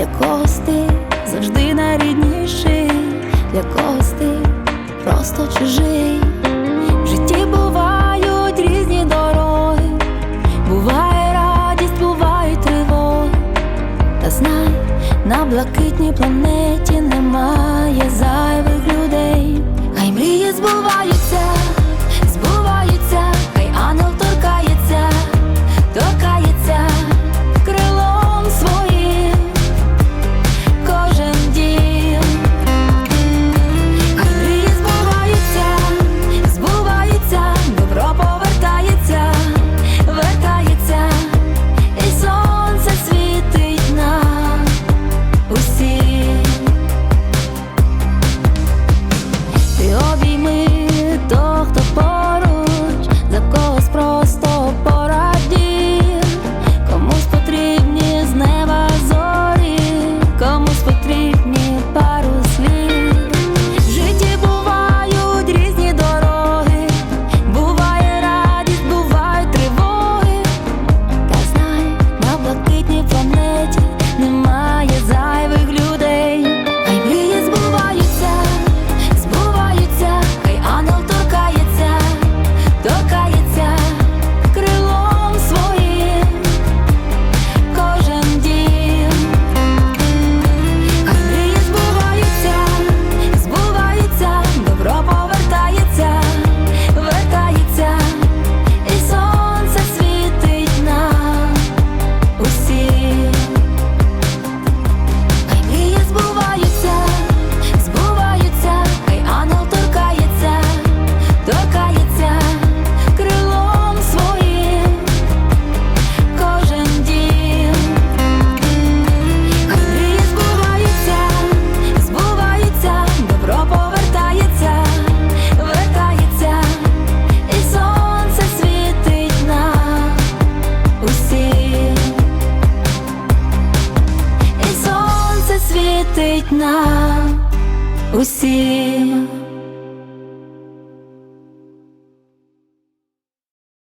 для когось ти завжди найрідніший, для когось ти просто чужий. В житті бувають різні дороги, буває радість, буває тривоги. Та знай, на блакитній планеті немає зайвих людей. світить нам усім.